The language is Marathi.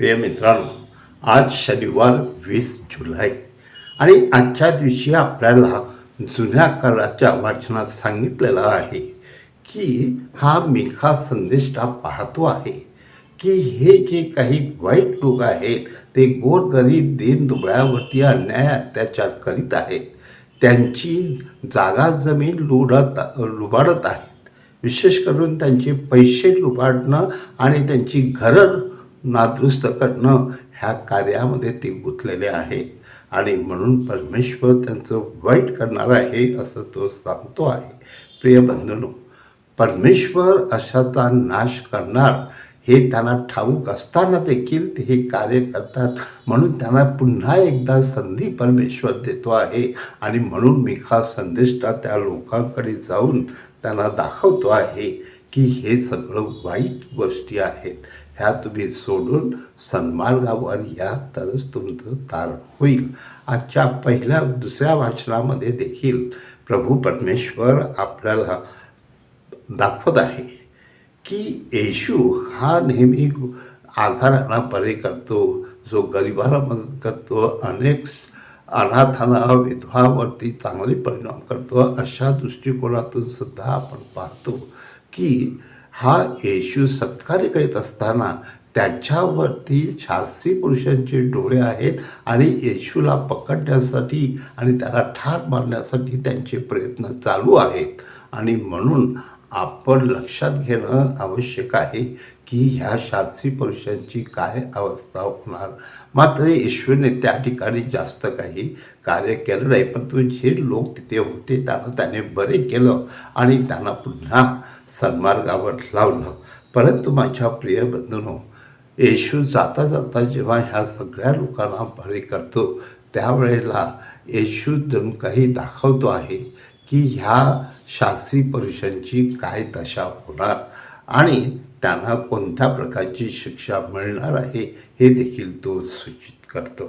प्रिय मित्रांनो आज शनिवार वीस जुलै आणि आजच्या दिवशी आपल्याला जुन्या काळाच्या वाचनात सांगितलेलं आहे की हा मिखा संदेष्टा पाहतो आहे की हे जे काही वाईट लोक आहेत ते गोरगरीब दीन दुबळ्यावरती अन्याय अत्याचार करीत आहेत. त्यांची जागा जमीन लुडत लुबाडत आहेत. विशेष करून त्यांचे पैसे लुबाडणं आणि त्यांची घरं नादुरुस्त करणं ह्या कार्यामध्ये ते गुंतलेले आहे आणि म्हणून परमेश्वर त्यांचं वाईट करणार आहे असं तो सांगतो आहे. प्रिय बंधनो परमेश्वर अशाचा नाश करणार हे त्यांना ठाऊक असताना देखील ते हे कार्य करतात. म्हणून त्यांना पुन्हा एकदा संधी परमेश्वर देतो आहे. आणि म्हणून मी हा संदेष्टा त्या लोकांकडे जाऊन त्यांना दाखवतो आहे की हे सगळं वाईट गोष्टी आहेत. ह्या तुम्ही सोडून सन्मार्गावर या तरच तुमचं तारण होईल. आजच्या पहिल्या दुसऱ्या वाचनामध्ये देखील प्रभू परमेश्वर आपल्याला दाखवत आहे. की येशू हा नेहमी आजारांना बरे करतो जो गरिबाला मदत करतो अनेक अनाथांना विधवावरती चांगले परिणाम करतो अशा दृष्टिकोनातून सुद्धा आपण पाहतो की हा येशू सत्कार्य करीत असताना त्याच्यावरती शास्त्री पुरुषांचे डोळे आहेत आणि येशूला पकडण्यासाठी आणि त्याला ठार मारण्यासाठी त्यांचे प्रयत्न चालू आहेत. आणि म्हणून आपण लक्षात घेणं आवश्यक आहे की ह्या शास्त्री पुरुषांची काय अवस्था होणार? मात्र ईश्वरने त्या ठिकाणी जास्त काही कार्य केलं नाही परंतु जे लोक तिथे होते त्यांना त्याने बरे केलं आणि त्यांना पुन्हा सन्मार्गावर लावलं. परंतु माझ्या प्रिय बंधूनो येशू जाता जाता जेव्हा ह्या सगळ्या लोकांना बरे करतो त्यावेळेला येशू जणू काही दाखवतो आहे की ह्या शास्त्री पुरुषांची काय दशा होणार आणि त्यांना कोणत्या प्रकारची शिक्षा मिळणार आहे हे देखील तो सूचित करतो.